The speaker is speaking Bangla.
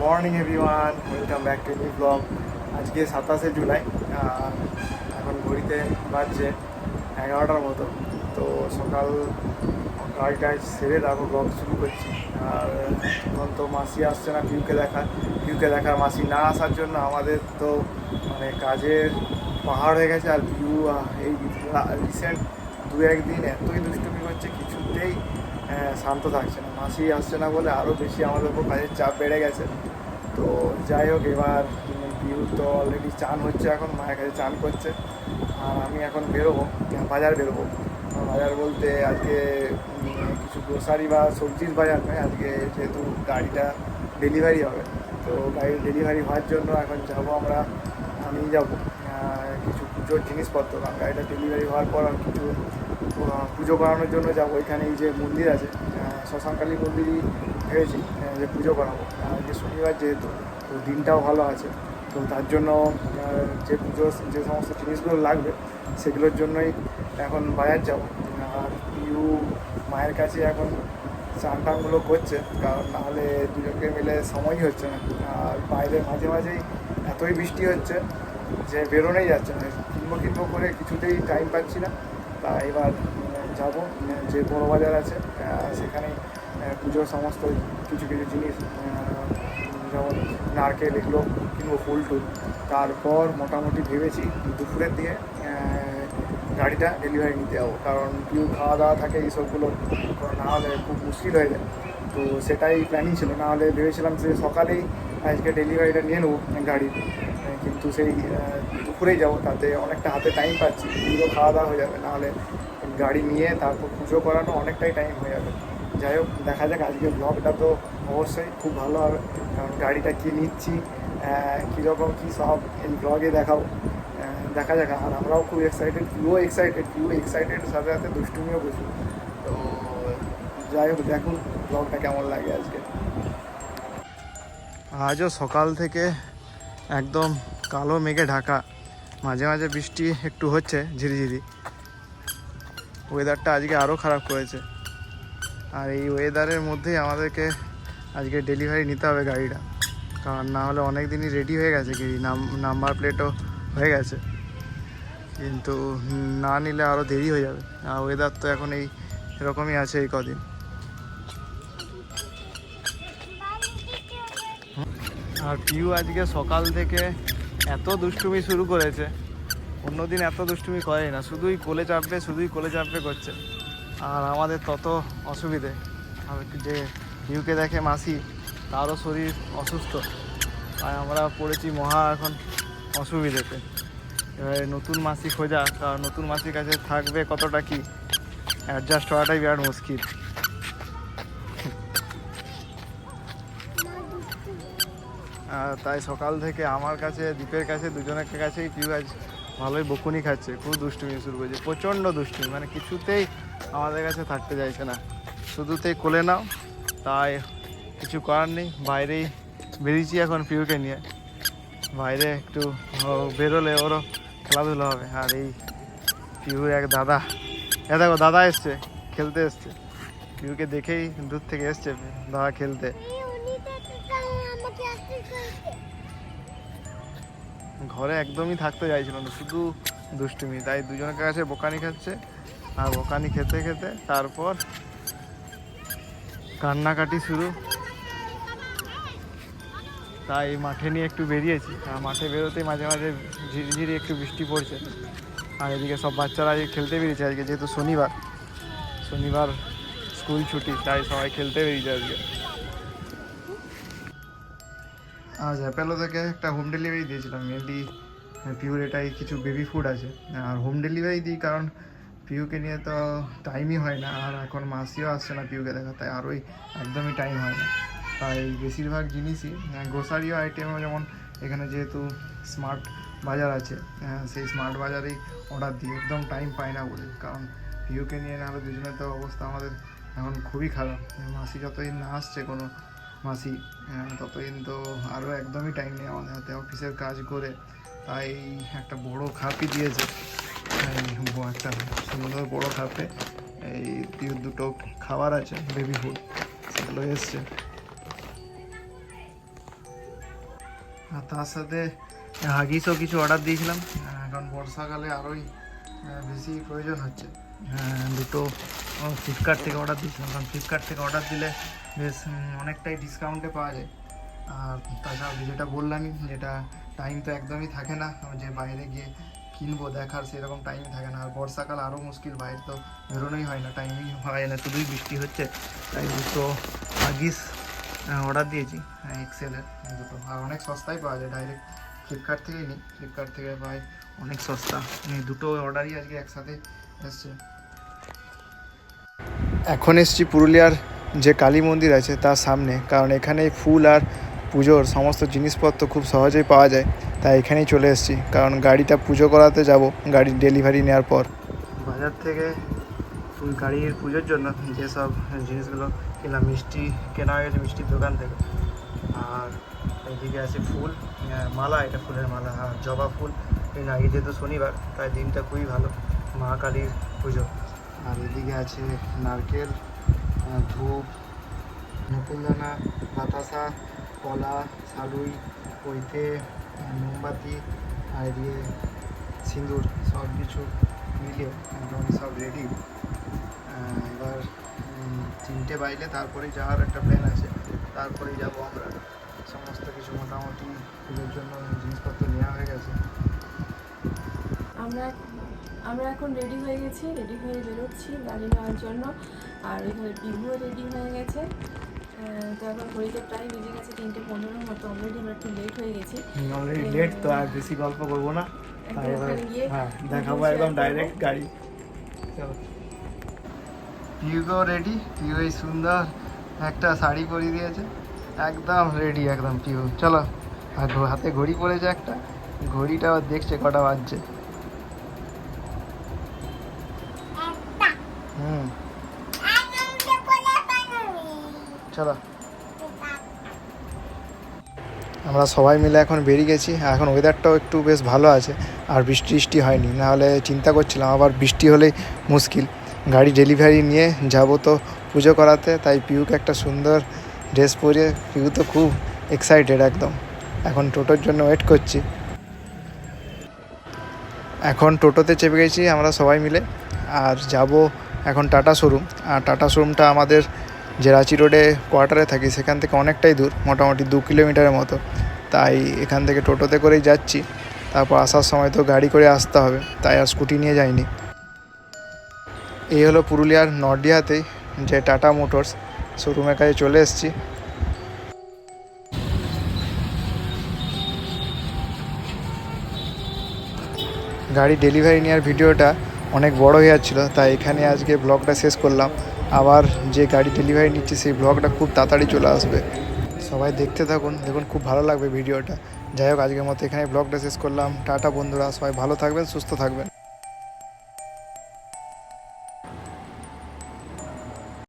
Morning everyone welcome back to new blog আজকে সাতাশে জুলাই এখন ঘড়িতে বাজছে এগারোটার মতো। তো সকাল কাজ টাজ সেরে তারপর ব্লগ শুরু করছি। আর এখন তো মাসি আসছে না ভিউকে দেখা। ভিউকে দেখার মাসি না আসার জন্য আমাদের তো মানে কাজের পাহাড় হয়ে গেছে। আর ভিউ এই রিসেন্ট দু একদিন এতই দুষ্টুমি করছে কিছুতেই শান্ত থাকছে না। মাসি আসছে না বলে আরও বেশি আমাদের উপর কাজের চাপ বেড়ে গেছে। তো যাই হোক, এবার ভিউ তো অলরেডি চান হচ্ছে এখন, মায়ের কাছে চান করছে। আর আমি এখন বেরোবো বাজার বেরোবো। বাজার বলতে আজকে কিছু গ্রোসারি বা সবজির বাজার নয়, আজকে যেহেতু গাড়িটা ডেলিভারি হবে। তো গাড়ি ডেলিভারি হওয়ার জন্য এখন যাব আমরা আমি যাব। কিছু পুজোর জিনিসপত্র, কারণ গাড়িটা ডেলিভারি হওয়ার পর আমি কিছু পুজো করানোর জন্য যাব। ওইখানে এই যে মন্দির আছে আহ, শ্মশানকালী মন্দিরই ভেবেছি যে পুজো করাবো। যে শনিবার যেহেতু তো দিনটাও ভালো আছে তো তার জন্য যে পুজো যে সমস্ত জিনিসগুলো লাগবে সেগুলোর জন্যই এখন বাজার যাব। আর পিউ মায়ের কাছে এখন চান টানগুলো করছে কারণ নাহলে দুজনকে মিলে সময়ই হচ্ছে না। আর বাইরে মাঝে মাঝেই এতই বৃষ্টি হচ্ছে যে বেরোনোই যাচ্ছে না। কিনবো কিনবো করে কিছুতেই টাইম পাচ্ছি না। তা এবার যাব যে বড় বাজার আছে সেখানে পুজোর সমস্ত কিছু কিছু জিনিস যেমন নারকেল এগুলো কিনবো ফুল টুল। তারপর মোটামুটি ভেবেছি দুপুরের আহ, গাড়িটা ডেলিভারি নিতে যাব। কারণ কেউ খাওয়া দাওয়া থাকে এইসবগুলো না হলে খুব মুশকিল হয়ে যায়। তো সেটাই প্ল্যানিং ছিল। না হলে ভেবেছিলাম যে সকালেই আজকে ডেলিভারিটা নিয়ে নেব আহ, কিন্তু সেই দুপুরেই যাব, তাতে অনেকটা হাতে টাইম পাচ্ছি পুরো খাওয়া দাওয়া হয়ে যাবে, নাহলে গাড়ি নিয়ে তারপর পুজো করানো অনেকটাই টাইম হয়ে যাবে। যাই হোক, দেখা যাক, আজকে ব্লগটা তো অবশ্যই খুব ভালো হবে, কারণ গাড়িটা কি নিচ্ছি কীরকম কী সব এই ব্লগে দেখাবো। দেখা যাক, আর আমরাও খুব এক্সাইটেড পিও এক্সাইটেড পিও এক্সাইটেড সাথে সাথে দুষ্টুমিও প্রচুর তো যাই হোক, দেখুন ব্লগটা কেমন লাগে আজকে। আজও সকাল থেকে একদম কালো মেঘে ঢাকা। মাঝে মাঝে বৃষ্টি একটু হচ্ছে, ঝিরিঝিরি। ওয়েদারটা আজকে আরও খারাপ করেছে। আর এই ওয়েদারের মধ্যেই আমাদেরকে আজকে ডেলিভারি নিতে হবে গাড়িটা। কারণ না হলে অনেক দিনই রেডি হয়ে গেছে কি নাম্বার প্লেটও হয়ে গেছে। কিন্তু না নিলে আরও দেরি হয়ে যাবে। আর ওয়েদার তো এখন এই এরকমই আছে এই কদিন। আর পিউ আজকে সকাল থেকে এত দুষ্টুমি শুরু করেছে। অন্যদিন এত দুষ্টুমি করে না, শুধুই কোলে চাপবে, শুধুই কোলে চাপবে করছে। আর আমাদের তত অসুবিধে। আর যে ইউকে দেখে মাসি, তারও শরীর অসুস্থ। আর আমরা পড়েছি মহা এখন অসুবিধেতে। এবারে নতুন মাসি খোঁজা, কারণ নতুন মাসির কাছে থাকবে কতটা কি? অ্যাডজাস্ট হওয়াটাই বিরাট মুশকিল। তাই সকাল থেকে আমার কাছে দ্বীপের কাছে, দুজনের কাছেই পিউ আজ ভালোই বকুনি খাচ্ছে। খুব দুষ্টুমি শুরু করেছে, প্রচণ্ড দুষ্টুমি মানে কিছুতেই আমাদের কাছে থাকতে চাইছে না। শুধুতেই কোলে নাও, তাই কিছু করার নেই, বাইরেই বেরিয়েছি এখন পিউকে নিয়ে। বাইরে একটু বেরোলে ওরও খেলাধুলা হবে। আর এই পিউর এক দাদা, এ দেখো, দাদা এসছে, খেলতে এসছে। পিউকে দেখেই দূর থেকে এসছে, দাদা খেলতে। ঘরে একদমই থাকতে চাইছিল না, শুধু দুষ্টুমি। তাই দুজনের কাছে বোকানি খাচ্ছে আর বোকানি খেতে খেতে তারপর কান্নাকাটি শুরু। তাই মাঠে নিয়ে একটু বেরিয়েছি। আর মাঠে বেরোতেই মাঝে মাঝে ঝিরিঝিরি একটু বৃষ্টি পড়ছে। আর এদিকে সব বাচ্চারা আজকে খেলতে বেরিয়েছে আজকে, যেহেতু শনিবার। শনিবার স্কুল ছুটি, তাই সবাই খেলতে বেরিয়েছে আজকে। আজ অ্যাপেলো থেকে একটা হোম ডেলিভারি দিয়েছিলাম। মেনলি পিউর এটাই কিছু বেবি ফুড আছে। আর হোম ডেলিভারি দিই কারণ পিউকে নিয়ে তো টাইমই হয় না। আর এখন মাসিও আসছে না পিউকে দেখা তাই আরোই একদমই টাইম হয় না। তাই বেশিরভাগ জিনিসই গ্রোসারিও আইটেমও যেমন এখানে যেহেতু স্মার্ট বাজার আছে সেই স্মার্ট বাজারেই অর্ডার দিই। একদম টাইম পাই না বলে। কারণ পিউকে নিয়ে নাহলে দুজনের তো অবস্থা আমাদের এখন খুবই খারাপ। মাসি যতদিন না আসছে কোনো মাসি আহ, ততদিন তো আরও একদমই টাইম নেই আমাদের হাতে। অফিসের কাজ করে তাই একটা বড় খাপই দিয়েছে। একটা সুন্দর বড় খাপে এই দুটো খাবার আছে বেবি ফুড সেগুলো এসছে। আর তার সাথে হাগিসও কিছু অর্ডার দিয়েছিলাম। কারণ বর্ষাকালে আরোই বেশি প্রয়োজন হচ্ছে। হ্যাঁ, দুটো ফ্লিপকার্ট থেকে অর্ডার দিয়েছিলাম। কারণ ফ্লিপকার্ট থেকে অর্ডার দিলে বেশ অনেকটাই ডিসকাউন্টে পাওয়া যায়। আর তাছাড়া যেটা বললামই যেটা টাইম তো একদমই থাকে না। যে বাইরে গিয়ে কিনবো দেখার সেরকম টাইম থাকে না। আর বর্ষাকাল আরও মুশকিল বাইরে তো বেরোনোই হয় না। টাইমই হয় না শুধুই বৃষ্টি হচ্ছে। তাই দুটো আগিস অর্ডার দিয়েছি এক্সেলের দুটো। আর অনেক সস্তায় পাওয়া যায় ডাইরেক্ট ফ্লিপকার্ট থেকেই নিই ফ্লিপকার্ট থেকে পাই অনেক সস্তা। এই দুটো অর্ডারই আজকে একসাথে এসছে। এখন এসছি পুরুলিয়ার যে কালী মন্দির আছে তার সামনে কারণ এখানে ফুল আর পুজোর সমস্ত জিনিসপত্র খুব সহজেই পাওয়া যায় তাই এখানেই চলে এসেছি। কারণ গাড়িটা পুজো করাতে যাব গাড়ির ডেলিভারি নেওয়ার পর। বাজার থেকে ফুল গাড়ির পুজোর জন্য যেসব জিনিসগুলো কিনলাম মিষ্টি কেনা হয়ে গেছে মিষ্টির দোকান থেকে। আর এইদিকে আছে ফুল মালা এটা ফুলের মালা আর জবা ফুল। এই না ঈদে তো শনিবার, তাই দিনটা খুবই ভালো মা কালীর পুজো। আর এদিকে আছে নারকেল ধূপ, নকুলদানা, বাতাসা, কলা শালুই পৈতে, মোমবাতি, আর এদিকে সিঁদুর সব কিছু মিলে একদম সব রেডি এবার তিনটে বাইলে তারপরে যাওয়ার একটা প্ল্যান আছে। তারপরেই যাব আমরা। সমস্ত কিছু মোটামুটি পুজোর জন্য জিনিসপত্র নেওয়া হয়ে গেছে। আমরা আমরা এখন রেডি হয়ে গেছি রেডি হয়ে বেরোচ্ছি গাড়ি নেওয়ার জন্য। আর এখানে পিহুও রেডি হয়ে গেছে। আহ, তো এখন ঘড়িতে প্রায় বেজে গেছে তিনটে মতো অলরেডি আমরা একটু লেট হয়ে গেছি। অলরেডি লেট তো আর বেশি গল্প করব না। হ্যাঁ দেখাবো একদম ডাইরেক্ট গাড়ি। রেডি পিউ এই সুন্দর একটা শাড়ি পরিয়ে দিয়েছে। একদম রেডি একদম পিউ। চলো আর হাতে ঘড়ি পরেছে একটা। ঘড়িটা দেখছে কটা বাজছে। হুম। চলো। আমরা সবাই মিলে এখন বেরিয়ে গেছি। এখন ওয়েদারটাও একটু বেশ ভালো আছে, আর বৃষ্টি বৃষ্টি হয়নি নাহলে চিন্তা করছিলাম, আবার বৃষ্টি হলেই মুশকিল। গাড়ি ডেলিভারি নিয়ে যাব তো পুজো করাতে, তাই পিউকে একটা সুন্দর ড্রেস পরিয়ে, পিউ তো খুব এক্সাইটেড একদম। এখন টোটোর জন্য ওয়েট করছি। এখন টোটোতে চেপে গেছি আমরা সবাই মিলে, আর যাব এখন টাটা শোরুম। আর টাটা শোরুমটা আমাদের যে রাঁচি রোডে কোয়ার্টারে থাকি, সেখান থেকে অনেকটাই দূর, মোটামুটি দু কিলোমিটারের মতো। তাই এখান থেকে টোটোতে করেই যাচ্ছি। তারপর আসার সময় তো গাড়ি করে আসতে হবে, তাই আর স্কুটি নিয়ে যাইনি। এই হলো পুরুলিয়ার নডিয়াতেই যে টাটা মোটরস, শোরুমের কাছে চলে এসেছি। গাড়ি ডেলিভারি নেওয়ার ভিডিওটা অনেক বড় হয়ে যাচ্ছিল, তাই এখানে আজকে ব্লগটা শেষ করলাম। আবার যে গাড়ি ডেলিভারি নিচ্ছে, সেই ব্লগটা খুব তাড়াতাড়ি চলে আসবে। সবাই দেখতে থাকুন, দেখুন খুব ভালো লাগবে ভিডিওটা যাই হোক, আজকের মতো এখানে ব্লগটা শেষ করলাম। টাটা বন্ধুরা, সবাই ভালো থাকবেন, সুস্থ থাকবেন।